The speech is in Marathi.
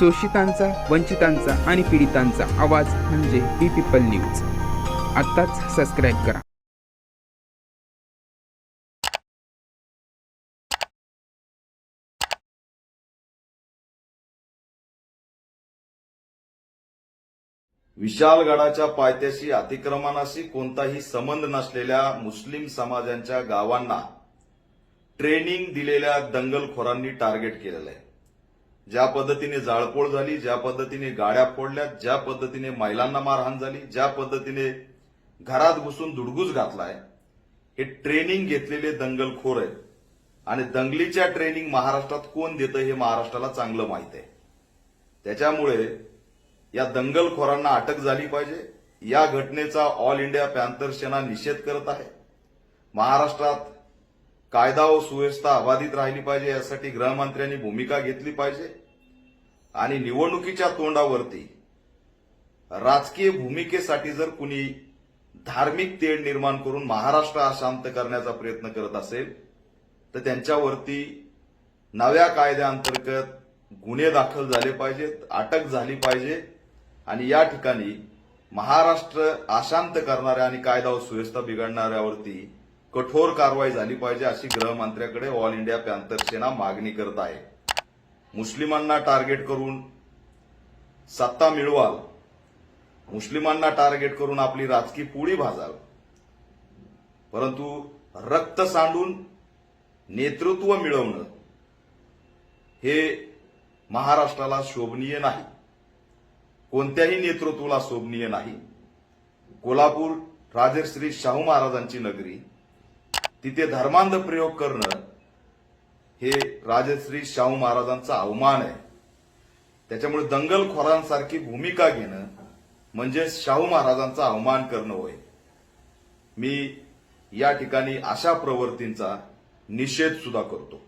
शोषितांचा वंचितांचा आणि पीडितांचा आवाज म्हणजे बी पीपल न्यूज. आत्ताच सबस्क्राईब करा. विशालगडाच्या पायथ्याशी अतिक्रमणाशी कोणताही संबंध नसलेल्या मुस्लिम समाजांच्या गावांना ट्रेनिंग दिलेल्या दंगलखोरांनी टार्गेट केलेलं आहे. ज्या पद्धतीने जाळपोळ झाली ज्या पद्धतीने गाड्या फोडल्या ज्या पद्धतीने महिलांना मारहाण झाली ज्या पद्धतीने घरात घुसून दुडगूस घातलाय हे ट्रेनिंग घेतलेले दंगलखोर आहेत. आणि दंगलीच्या ट्रेनिंग महाराष्ट्रात कोण देतं हे महाराष्ट्राला चांगलं माहीत आहे. त्याच्यामुळे या दंगलखोरांना अटक झाली पाहिजे. या घटनेचा ऑल इंडिया पॅन्थर सेना निषेध करत आहे. महाराष्ट्रात कायदा व सुव्यवस्था अबाधित राहिली पाहिजे यासाठी गृहमंत्र्यांनी भूमिका घेतली पाहिजे. आणि निवडणुकीच्या तोंडावरती राजकीय भूमिकेसाठी जर कुणी धार्मिक तेढ निर्माण करून महाराष्ट्र अशांत करण्याचा प्रयत्न करत असेल तर त्यांच्यावरती नव्या कायद्याअंतर्गत गुन्हे दाखल झाले पाहिजेत अटक झाली पाहिजे. आणि या ठिकाणी महाराष्ट्र अशांत करणाऱ्या आणि कायदा व सुव्यवस्था बिघडणाऱ्यावरती कठोर कारवाई झाली पाहिजे अशी गृहमंत्र्याकडे ऑल इंडिया पॅन्थर सेना मागणी करत आहे. मुस्लिमांना टार्गेट करून सत्ता मिळवाल. मुस्लिमांना टार्गेट करून आपली राजकीय पोळी भाजाल. परंतु रक्त सांडून नेतृत्व मिळवणं हे महाराष्ट्राला शोभनीय नाही. कोणत्याही नेतृत्वाला शोभनीय नाही. कोल्हापूर राजश्री शाहू महाराजांची नगरी तिथे धर्मांध प्रयोग करणं हे राजश्री शाहू महाराजांचा अवमान आहे. त्याच्यामुळे दंगलखोरांसारखी भूमिका घेणं म्हणजे शाहू महाराजांचा अवमान करणं होय. मी या ठिकाणी अशा प्रवृत्तींचा निषेध सुद्धा करतो.